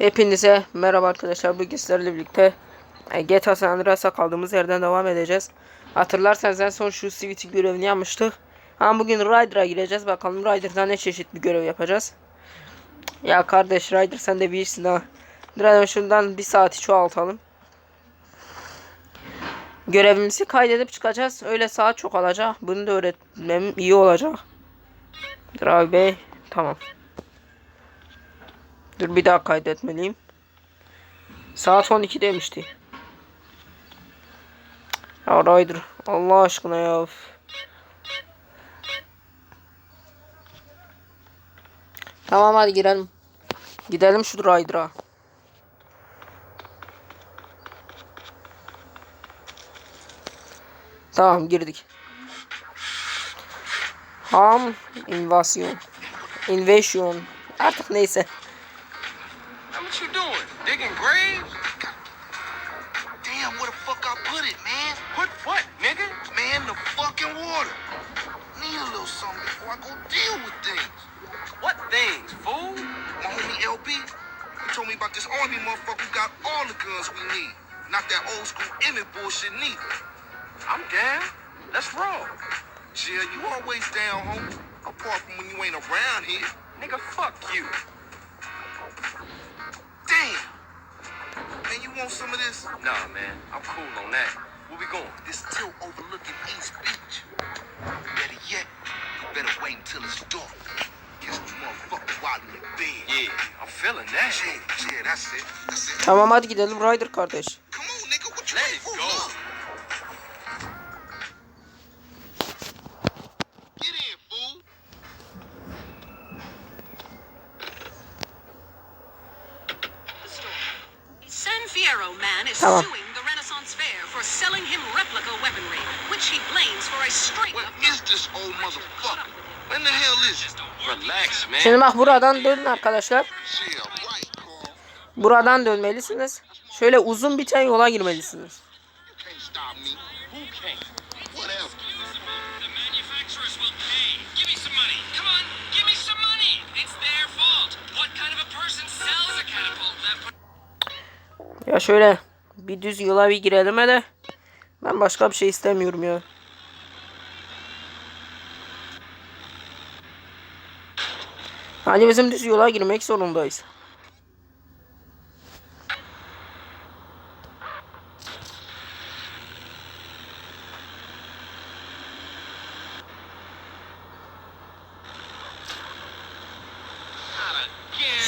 Hepinize merhaba arkadaşlar. Bugün sizlerle birlikte e, GTA San Andreas'a kaldığımız yerden devam edeceğiz. Hatırlarsanız en son şu Sweet'i görevini yapmıştık. Ama bugün Ryder'a gireceğiz. Bakalım Ryder'da ne çeşit bir görev yapacağız. Ya kardeş Ryder sen de bir ha. Dur şundan bir saati çoğaltalım. Görevimizi kaydedip çıkacağız. Öyle saat çok alacak. Bunu da öğretmem iyi olacak. Drive Bey. Tamam. Dur bir daha kaydetmeliyim. Saat 12 demişti. Ya Allah aşkına ya. Tamam hadi girelim. Gidelim şu Ryder'a. Tamam girdik. Ham invasyon. Invasion. Artık neyse. Digging graves? Damn, where the fuck I put it, man? Put what, nigga? Man, the fucking water. Need a little something before I go deal with things. What things, fool? My homie LB, he told me about this army motherfucker who got all the guns we need. Not that old school Emmett bullshit neither. I'm down. Let's roll. Jill, you always down, homie. Apart from when you ain't around here. Nigga, fuck you. Want some of this? Nah, man. I'm cool on that. Where we going? This tilt overlooking East Beach. Better yet, you better wait until it's dark. Catch this motherfucker while in the bed. Yeah, I'm feeling that. Yeah, yeah, that's it. That's it. Tamam hadi gidelim Ryder kardeş. Come on, nigga. What you Let waiting it for? go. Man is Tamam. suing the Renaissance Fair for selling him replica weaponry, which he blames for a string What of is this old motherfucker? When the hell is it? Relax, man. Şimdi bak buradan dönün arkadaşlar. Buradan dönmelisiniz. Şöyle uzun biten yola girmelisiniz. You can't stop me. Who can't? Whatever. The manufacturers will pay. Give me some money. Come on, give me some money. It's their fault. What kind of a person sells a catapult that put Ya şöyle bir düz yola bir girelim hele. Ben başka bir şey istemiyorum ya. Hani bizim düz yola girmek zorundayız.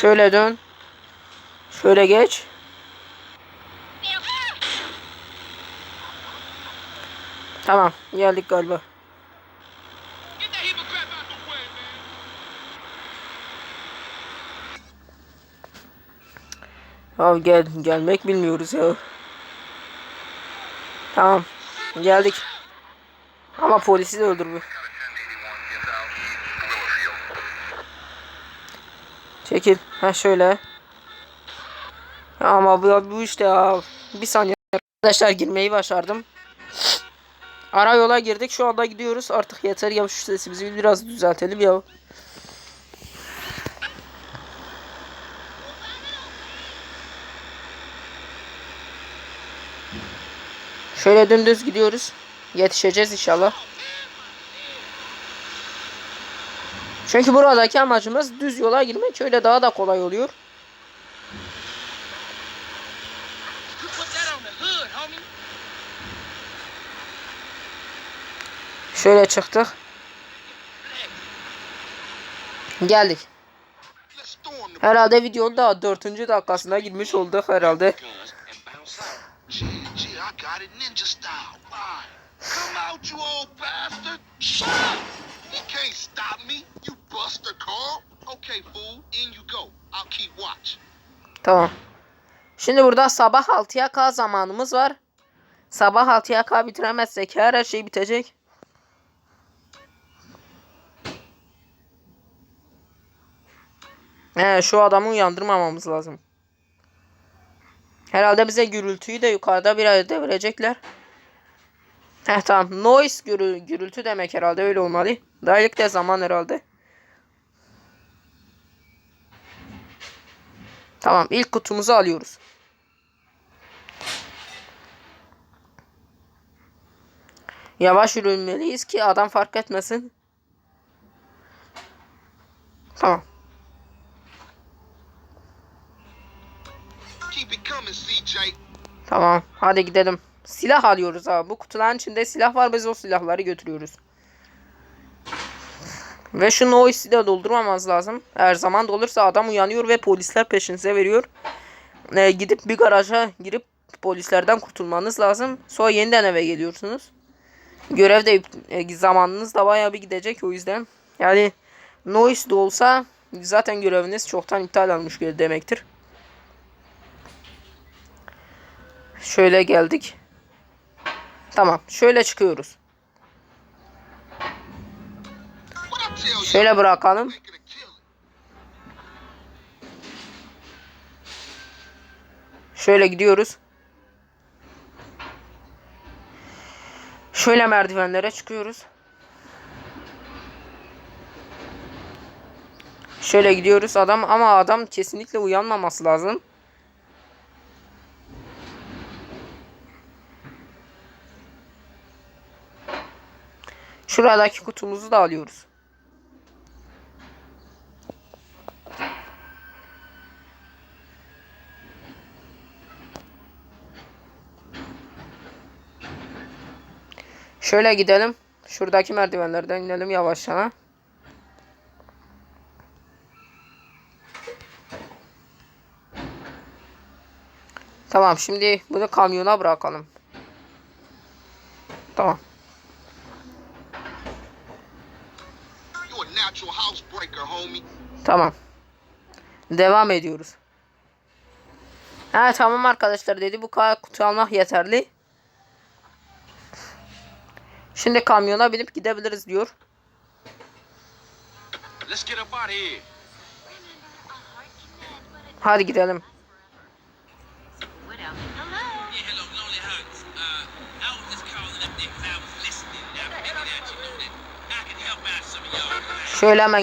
Şöyle dön. Şöyle geç. Tamam geldik galiba. Ya gel gelmek bilmiyoruz ya. Tamam geldik. Ama polisi de öldür bu. Çekil. Ha şöyle. Ama bu, bu işte ya. Bir saniye arkadaşlar girmeyi başardım. Ara yola girdik. Şu anda gidiyoruz. Artık yeter ya şu sesimizi biraz düzeltelim ya. Şöyle dümdüz gidiyoruz. Yetişeceğiz inşallah. Çünkü buradaki amacımız düz yola girmek. Öyle daha da kolay oluyor. You put that on the hood, homie. Şöyle çıktık. Geldik. Herhalde videonun da 4. dakikasına girmiş olduk herhalde. Tamam. Şimdi burada sabah 6'ya K zamanımız var. Sabah 6'ya K bitiremezsek her şey bitecek. He, şu adamı uyandırmamamız lazım. Herhalde bize gürültüyü de yukarıda bir arada verecekler. Heh tamam. Noise gürü, gürültü demek herhalde öyle olmalı. Dayılık de zaman herhalde. Tamam ilk kutumuzu alıyoruz. Yavaş yürümeliyiz ki adam fark etmesin. Tamam. Tamam. Hadi gidelim. Silah alıyoruz abi. Bu kutuların içinde silah var. Biz o silahları götürüyoruz. Ve şu noise'i de doldurmamız lazım. Her zaman dolursa adam uyanıyor ve polisler peşinize veriyor. Ee, gidip bir garaja girip polislerden kurtulmanız lazım. Sonra yeniden eve geliyorsunuz. Görev de e, zamanınız da bayağı bir gidecek o yüzden. Yani noise de olsa zaten göreviniz çoktan iptal olmuş demektir. Şöyle geldik. Tamam. Şöyle çıkıyoruz. Şöyle bırakalım. Şöyle gidiyoruz. Şöyle merdivenlere çıkıyoruz. Şöyle gidiyoruz adam ama adam kesinlikle uyanmaması lazım. Şuradaki kutumuzu da alıyoruz. Şöyle gidelim. Şuradaki merdivenlerden inelim yavaşça. Tamam şimdi bunu kamyona bırakalım. Tamam. You a natural housebreaker, homie. Tamam. Devam ediyoruz. Evet tamam arkadaşlar dedi bu kadar kutu almak yeterli. Şimdi kamyona binip gidebiliriz diyor. Hadi gidelim. Them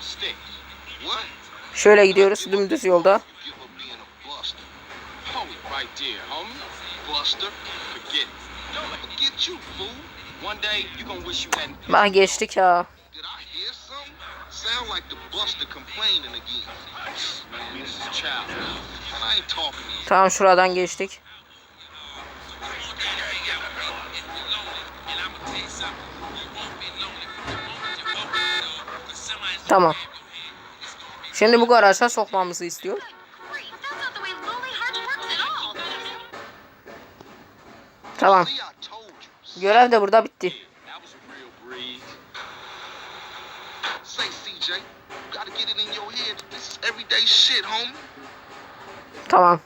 sticks. What? Şöyle gidiyoruz dümdüz yolda. Bak geçtik ya. Sound like the buster complaining again. This is child. And I ain't talking to you. Tamam şuradan geçtik. Tamam. Şimdi bu garaja sokmamızı istiyor. Tamam. Görev de burada bitti. That was a real breeze. CJ, you gotta get it in your head. This is everyday shit, homie. Tamam.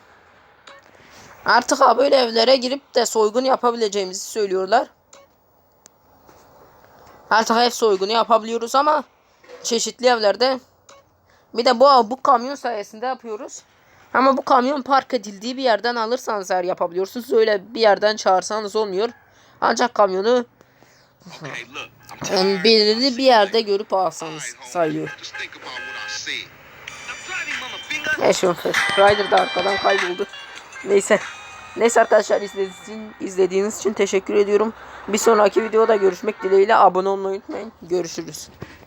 Artık ha böyle evlere girip de soygun yapabileceğimizi söylüyorlar. Artık ev soygunu yapabiliyoruz ama çeşitli evlerde bir de bu bu kamyon sayesinde yapıyoruz. Ama bu kamyon park edildiği bir yerden alırsanız eğer yapabiliyorsunuz. Öyle bir yerden çağırsanız olmuyor. Ancak kamyonu Tired. belirli bir yerde görüp alsanız I said. Neyse Rider da arkadan kayboldu. Neyse. Neyse arkadaşlar izlediğiniz için, izlediğiniz için teşekkür ediyorum. Bir sonraki videoda görüşmek dileğiyle abone olmayı unutmayın. Görüşürüz.